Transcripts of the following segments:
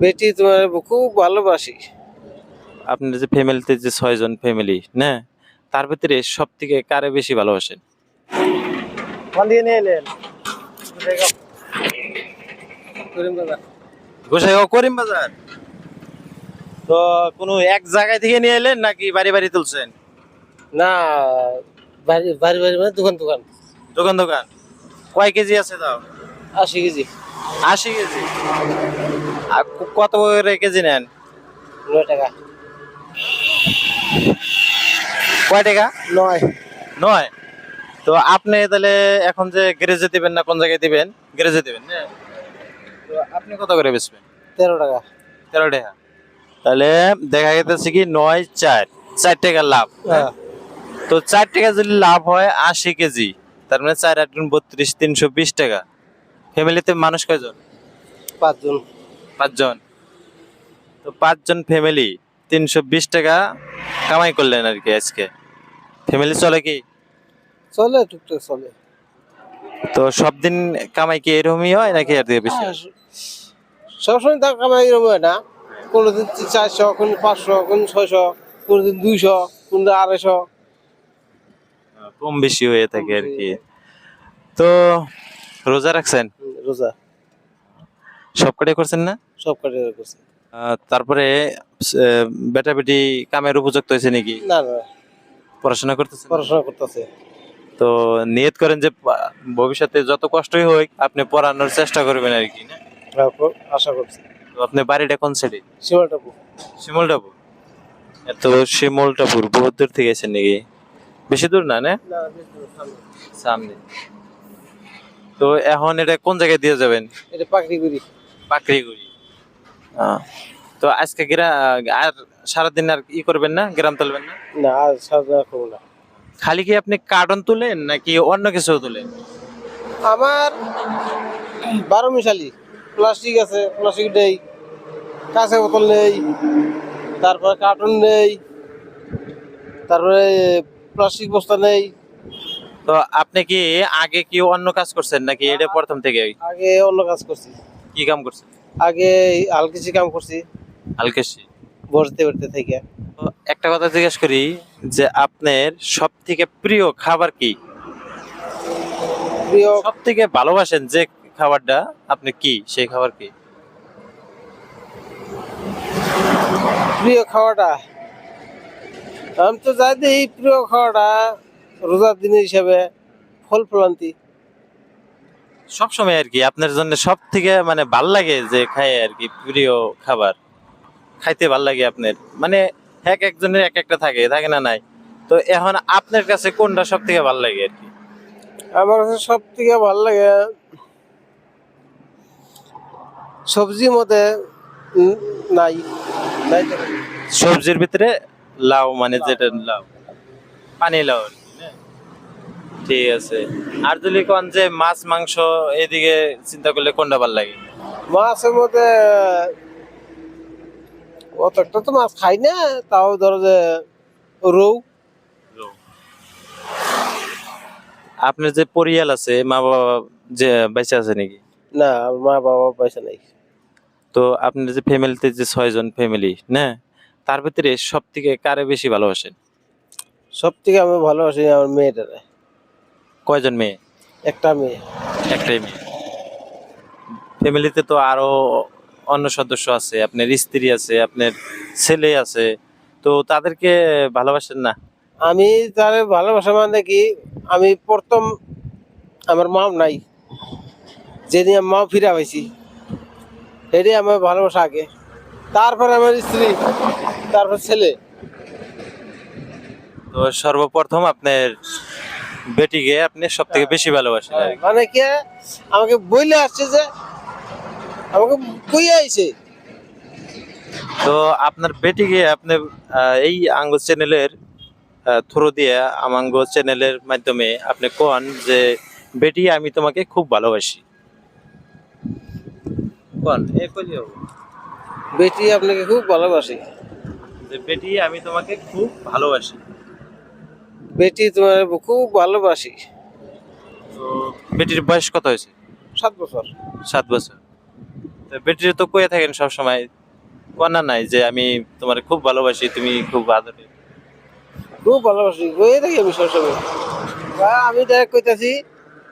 বেটি তোমার খুব ভালোবাসি। আপনার যে ফ্যামিলিতে যে ছয়জন ফ্যামিলি না? তার ভিতরে সব থেকে কারে বেশি ভালোবাসেন? নিয়ে এলেন। করিম দাদা গোসাইগাঁও করিম বাজার। তো কোনো এক জায়গায় থেকে নিয়ে এলেন নাকি বাড়ি বাড়ি তুলছেন? না বাড়ি বাড়ি বাড়ি মানে দোকান দোকান। দোকান দোকান। কয় কেজি আছে তাও? আশি কেজি। আশি কেজি। আর কত করে কেজি নেন? নয় টাকা। কয় টাকা? নয়। নয়। তো আপনি তাহলে এখন যে গ্যারেজে দিবেন না কোন জায়গায় দিবেন? গ্যারেজে দিবেন? তো আপনি কত করে বেচবেন? তেরো টাকা। তেরো টাকা। তাহলে দেখা গেছে কি নয় চার। চার টাকা লাভ হ্যাঁ। তো চার টাকা যদি লাভ হয় আশি কেজি। তার মানে চার আট বত্রিশ তিনশো বিশ টাকা। ফ্যামিলিতে মানুষ কয়জন? পাঁচজন। পাঁচজন। তো পাঁচজন ফ্যামিলি তিনশো বিশ টাকা কামাই করলেন আর কি আজকে। ফ্যামিলি চলে কি? চলে টুকটাক চলে। তো সব দিন কামাই কি এরকমই হয় নাকি আর থেকে বেশি? হয়? সবসময় দাম কামাই এরকম হয় না। কোনোদিন চারশো কোন পাঁচশো কোন ছয়শো কোনোদিন দুইশো কোনদিন আড়াইশো। কম বেশি হয়ে থাকে আর কি। তো রোজা রাখছেন? রোজা। সব কটাই করছেন না? সব কাটে করছে। আহ, তারপরে বেটা বেটি কামের উপযুক্ত হয়েছে নাকি? না না। পড়াশোনা করতেছেন? পড়াশোনা করতেছে। তো নিয়ত করেন যে ভবিষ্যতে যত কষ্টই হোক আপনি পড়ানোর চেষ্টা করবেন আর কি না? আশা করছি। আপনি বাড়িটা কোন সাইডে সীমাটাপু শিমলটাপুর এত শিমলটাপুর বহুত দূর থেকে এসেছেন নাকি? বেশি দূর না না? সামনে। তো এখন এটা কোন জায়গায় দিয়ে যাবেন? এটা পাকড়ি করি পাকড়িগুড়ি তো আজকে গ্রা আর সারাদিন আর ই করবেন না গ্রাম তুলবেন না? না আর সাজা করব না। খালি কি আপনি কার্টন তুলেন নাকি অন্য কিছু তুলেন? আমার বারো মিশালি প্লাস্টিক আছে প্লাস্টিক নেই কাঁচা বোতল নেই তারপরে কার্টুন নেই তারপরে প্লাস্টিক বস্তা নেই। তো আপনি কি আগে কি অন্য কাজ করছেন নাকি এটা প্রথম থেকে? আগে অন্য কাজ করছি। কি কাম করছেন? আগে আলকিছি কাম করছি। আলকেশি? বসতে বসতে থেকে। একটা কথা জিজ্ঞেস করি যে আপনার সব থেকে প্রিয় খাবার কি? প্রিয় সব থেকে ভালোবাসেন যে খাবারটা আপনি কি? সেই খাবার কি? প্রিয় খাওয়াটা? আমি তো যাই দিই প্রিয় খাওয়াটা রোজার দিন হিসাবে ফল ফলান্তি সব সময় আর কি আপনার জন্য সব থেকে মানে ভালো লাগে যে খায় আর কি প্রিয় খাবার? খাইতে ভালো লাগে আপনার? মানে এক একজনের এক একটা থাকে থাকে না নাই? তো এখন আপনার কাছে কোনটা সব থেকে ভালো লাগে আর কি? আমার কাছে সব থেকে ভালো লাগে সবজি মধ্যে উম, নাই নাই সবজির ভিতরে লাউ মানে যেটা লাউ পানি লাউ আর কি, না? ঠিক আছে। আর যদি কোন যে মাছ মাংস এদিকে চিন্তা করলে কোনটা ভালো লাগে? মাছের মধ্যে অত একটা তো মাছ খাই না তাও ধরো যে রৌ। আপনার যে পরিয়াল আছে মা বাবা যে বেঁচে আছে নাকি? না মা বাবা পয়সা নাই। তো আপনার যে ফ্যামিলিতে যে ছয়জন ফ্যামিলি না? তার ভিতরে সব থেকে কারে বেশি ভালোবাসেন? সব থেকে আমি ভালোবাসি আমার মেয়েটারে। কয়জন মেয়ে? একটা মেয়ে। একটাই মেয়ে। ফ্যামিলিতে তো আরও অন্য সদস্য আছে আপনার স্ত্রী আছে আপনার ছেলে আছে তো তাদেরকে ভালোবাসেন না? আমি তারে ভালোবাসা মানে কি আমি প্রথম আমার মা নাই যেদিন মা ফিরা পাইছি সেটাই আমার ভালোবাসা আগে। তারপরে আমার স্ত্রী তারপর ছেলে। তো সর্বপ্রথম আপনার বেটিকে আপনি সব থেকে বেশি ভালোবাসেন মানে কি আমাকে বইলে আসছে যে আমাকে কই আইছে। তো আপনার বেটিকে আপনি এই আঙ্গ চ্যানেলের থ্রু দিয়ে আমাঙ্গ চ্যানেলের মাধ্যমে আপনি কোন যে বেটি আমি তোমাকে খুব ভালোবাসি কোন? এ কইলি বেটি আপনাকে খুব ভালোবাসি। যে বেটি আমি তোমাকে খুব ভালোবাসি বেটি তোমার খুব ভালোবাসি। বেটির বয়স কত হয়েছে? সাত বছর। সাত বছর। তো বেটিরে তো কয়ে থাকেন সবসময় কন্যা নাই যে আমি তোমার খুব ভালোবাসি তুমি খুব আদরে খুব ভালোবাসি বই থাকি আমি সবসময়। আমি ডাইরেক্ট কইতাছি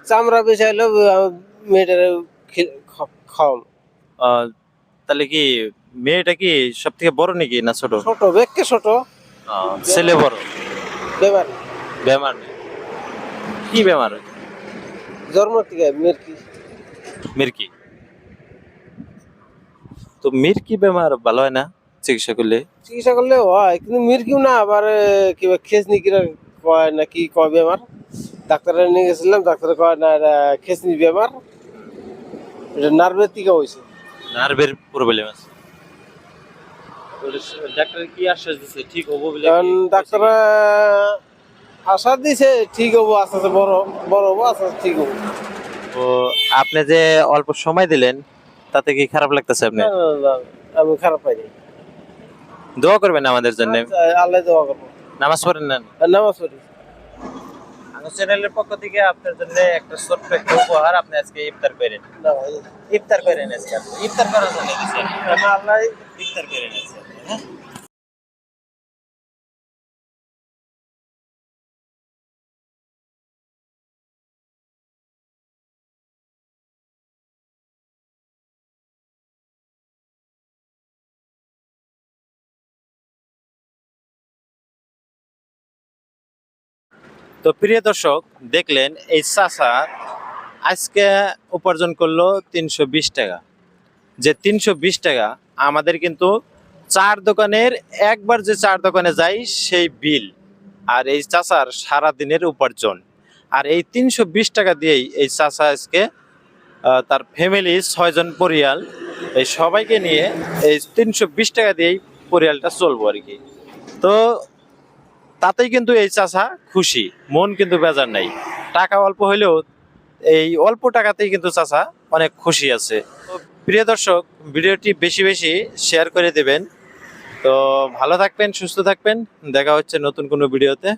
চামড়া বেচাইলেও মেয়েটার খাওয়াম তাহলে কি মেয়েটা কি সব থেকে বড় নাকি না ছোট? ছোট বেগকে ছোট। ছেলে বড়? বেমার বেমার? নেই। কি বেমার? জন্ম থেকে মেরকি। মির্কি? তো মির্কি বেমার ভালো হয় না চিকিৎসা করলে? চিকিৎসা করলে হয় কিন্তু মিরকিও না আবার কিবা খেসনি কিরা কয় না কি কয় বেমার? ডাক্তারে নিয়ে গেছিলাম ডাক্তারে কয় না এটা খেসনি বেমার। এটা নার্ভের টিকা হয়েছে নার্ভের প্রবলেম আছে। ডাক্তার কি আশ্বাস দিছে? ঠিক হব বলে ডাক্তার আশা দিছে ঠিক হব আস্তে আস্তে বড় বড় হব আস্তে আস্তে ঠিক হব। তো আপনি যে অল্প সময় দিলেন তাতে কি খারাপ লাগতেছে আপনি আমি খারাপ পাইনি। দোয়া করবেন আমাদের জন্য। আচ্ছা, আল্লাহ দোয়া করব নামাজ পড়েন না? নামাজ পড়ি। আমার চ্যানেলের পক্ষ থেকে আপনার জন্য একটা ছোট্ট একটা উপহার আপনি আজকে ইফতার করেন। ইফতার করেন আজকে ইফতার করার জন্য আল্লাহ ইফতার করেন আজকে হ্যাঁ? তো প্রিয় দর্শক, দেখলেন এই চাষা আজকে উপার্জন করল তিনশো বিশ টাকা। যে তিনশো বিশ টাকা, আমাদের কিন্তু চার দোকানের, একবার যে চার দোকানে যাই সেই বিল। আর এই চাষার সারা দিনের উপার্জন। আর এই তিনশো বিশ টাকা দিয়েই এই চাষা আজকে তার ফ্যামিলি ছয়জন পরিয়াল, এই সবাইকে নিয়ে এই তিনশো বিশ টাকা দিয়েই পরিয়ালটা চলবো আর কি। তো তাতেই কিন্তু এই চাষা খুশি। মন কিন্তু বেজার নাই। টাকা অল্প হইলেও এই অল্প টাকাতেই কিন্তু চাষা অনেক খুশি আছে। প্রিয় দর্শক, ভিডিওটি বেশি বেশি শেয়ার করে দেবেন। তো ভালো থাকবেন, সুস্থ থাকবেন। দেখা হচ্ছে নতুন কোনো ভিডিওতে।